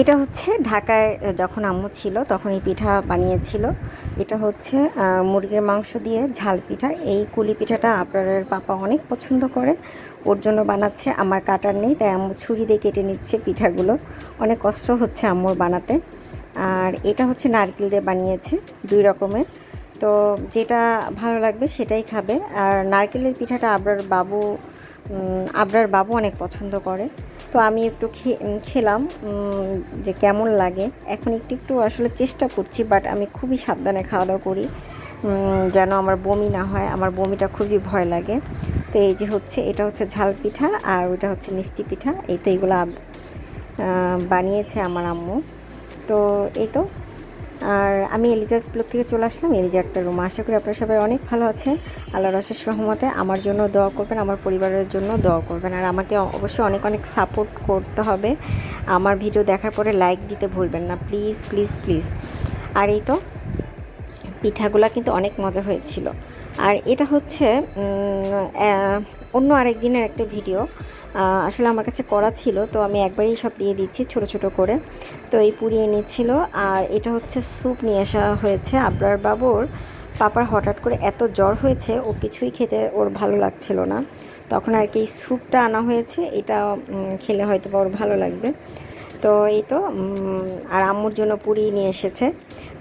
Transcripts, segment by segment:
এটা হচ্ছে ঢাকায় যখন আম্মু ছিল তখন এই পিঠা বানিয়েছিল। এটা হচ্ছে মুরগির মাংস দিয়ে ঝাল পিঠা। এই কুলি পিঠাটা আপনার পাপা অনেক পছন্দ করে। ওর জন্য বানাচ্ছে, আমার কাটার নেই, তাই আম্মু ছুরি দিয়ে কেটে নিচ্ছে পিঠাগুলো। অনেক কষ্ট হচ্ছে আম্মুর বানাতে। আর এটা হচ্ছে নারকেল দিয়ে বানিয়েছে, দুই রকমের। তো যেটা ভালো লাগবে সেটাই খাবে। আর নারকেলের পিঠাটা আবরার বাবু আবরার বাবু অনেক পছন্দ করে। তো আমি একটু খেলাম যে কেমন লাগে। এখন একটু একটু আসলে চেষ্টা করছি বাট আমি খুবই সাবধানে খাওয়া দাওয়া করি যেন আমার বমি না হয়, আমার বমিটা খুবই ভয় লাগে। তো এই যে হচ্ছে, এটা হচ্ছে ঝাল পিঠা আর ওইটা হচ্ছে মিষ্টি পিঠা। এই তো এইগুলো বানিয়েছে আমার আম্মু। তো এই তো। আর আমি এলিজাস ব্লক থেকে চলে আসলাম, এলিজা একটা রুম আশা করি আপনারা সবাই অনেক ভালো আছেন। আল্লাহ রসের সহমতে আমার জন্য দোয়া করবেন, আমার পরিবারের জন্য দোয়া করবেন। আর আমাকে অবশ্যই অনেক অনেক সাপোর্ট করতে হবে। আমার ভিডিও দেখার পরে লাইক দিতে ভুলবেন না। প্লিজ প্লিজ প্লিজ আর এই তো, পিঠাগুলা কিন্তু অনেক মজা হয়েছিল। আর এটা হচ্ছে অন্য আরেক দিনের একটা ভিডিও আসলে আমার কাছে করা ছিল, তো আমি একবারই সব দিয়ে দিচ্ছি ছোট ছোট করে। তো এই পুরি এনেছিল আর এটা হচ্ছে স্যুপ নিয়ে আসা হয়েছে আবরার বাবুর। পাপার হঠাৎ করে এত জ্বর হয়েছে, ও কিছুই খেতে ওর ভালো লাগছিল না। তখন আর কি এই স্যুপটা আনা হয়েছে, এটা খেলে হয়তো বা ওর ভালো লাগবে। তো এই তো আর আম্মুর জন্য পুরি নিয়ে এসেছে।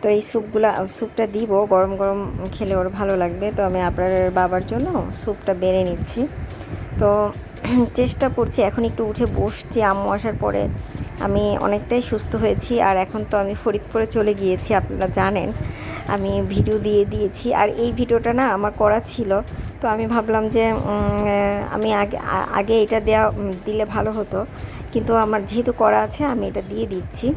তো এই স্যুপগুলো, স্যুপটা দিব, গরম গরম খেলে ওর ভালো লাগবে। তো আমি আপনার বাবার জন্য স্যুপটা বেড়ে নিচ্ছি। তো চেষ্টা করছি, এখন একটু উঠে বসছি। আম্মু আসার পরে আমি অনেকটাই সুস্থ হয়েছি আর এখন তো আমি ফরিদপুরে চলে গিয়েছি, আপনারা জানেন। আমি ভিডিও দিয়ে দিয়েছি আর এই ভিডিওটা না আমার করা ছিল। তো আমি ভাবলাম যে আমি আগে আগে এটা দেওয়া দিলে ভালো হতো। কিন্তু আমার যেহেতু করা আছে, আমি এটা দিয়ে দিচ্ছি।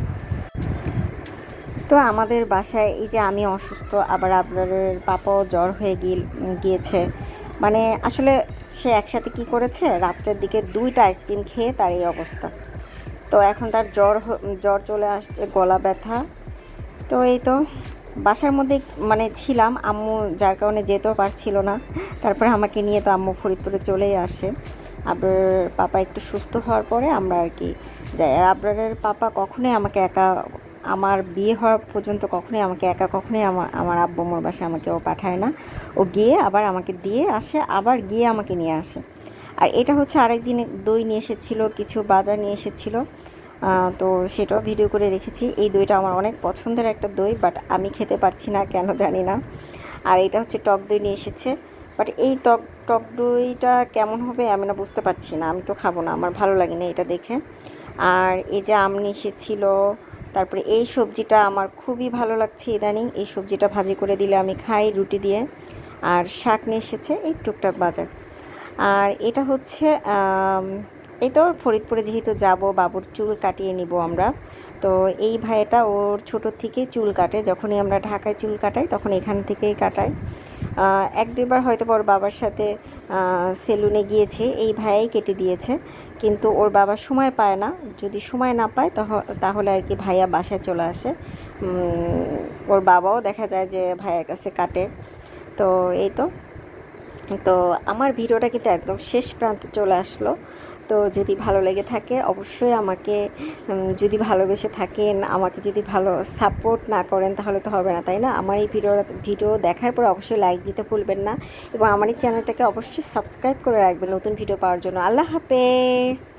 তো আমাদের বাসায় এই যে আমি অসুস্থ, আবার আপনার পাপাও জ্বর হয়ে গিয়েছে। মানে আসলে সে একসাথে কি করেছে? রাত্রের দিকে দুইটা আইসক্রিম খেয়ে তার এই অবস্থা। তো এখন তার জ্বর জ্বর চলে আসছে, গলা ব্যথা। তো এই তো বাসার মধ্যে মানে ছিলাম, আম্মু যার কারণে যেতেও পারছিল না। তারপরে আমাকে নিয়ে তো আম্মু ফরিদপুরে চলেই আসে। আবার পাপা একটু সুস্থ হওয়ার পরে আমরা আর কি যাই। আর আবরারের পাপা কখনোই আমাকে একা আমার বিয়ে হওয়ার পর্যন্ত কখনোই আমাকে একা, কখনোই আমার আমার আব্বু মোর বাসায় আমাকে ও পাঠায় না। ও গিয়ে আবার আমাকে দিয়ে আসে, আবার গিয়ে আমাকে নিয়ে আসে। আর এটা হচ্ছে আরেক দিন দই নিয়ে এসেছিল, কিছু বাজার নিয়ে এসেছিল। তো সেটাও ভিডিও করে রেখেছি। এই দইটা আমার অনেক পছন্দের একটা দই বাট আমি খেতে পারছি না, কেন জানি না। আর এটা হচ্ছে টক দই নিয়ে এসেছে। বাট এই টক টক দইটা কেমন হবে আমি না বুঝতে পারছি না। আমি তো খাব না, আমার ভালো লাগে না এটা দেখে। আর এই যে আম নিয়ে এসেছিল তারপরে এই সবজিটা আমার খুবই ভালো লাগছে ইদানিং। এই সবজিটা ভাজি করে দিলে আমি খাই রুটি দিয়ে। আর শাক নিয়ে এসেছে এই টুকটাক বাজার। আর এটা হচ্ছে এই তো ফরিদপুরে যেহেতু যাব, বাবুর চুল কাটিয়ে নিব আমরা। তো এই ভাইটা ওর ছোট থেকে চুল কাটে। যখনই আমরা ঢাকায় চুল কাটাই, তখন এখান থেকেই কাটাই এক দুইবার হয়তো বা ওর বাবার সাথে সেলুনে গিয়েছে। এই ভাইয়াই কেটে দিয়েছে। কিন্তু ওর বাবা সময় পায় না। যদি সময় না পায়, তহ- তাহলে আর কি ভাইয়া বাসায় চলে আসে। ওর বাবাও দেখা যায় যে ভাইয়ের কাছে কাটে। তো এই তো। তো আমার ভিডিওটা কিন্তু একদম শেষ প্রান্তে চলে আসলো। তো যদি ভালো লেগে থাকে, অবশ্যই আমাকে যদি ভালোবেসে থাকেন, আমাকে যদি ভালো সাপোর্ট না করেন, তাহলে তো হবে না, তাই না? আমার এই ভিডিও ভিডিও দেখার পর অবশ্যই লাইক দিতে ভুলবেন না। এবং আমার এই চ্যানেলটাকে অবশ্যই সাবস্ক্রাইব করে রাখবেন নতুন ভিডিও পাওয়ার জন্য। আল্লাহ হাফেজ!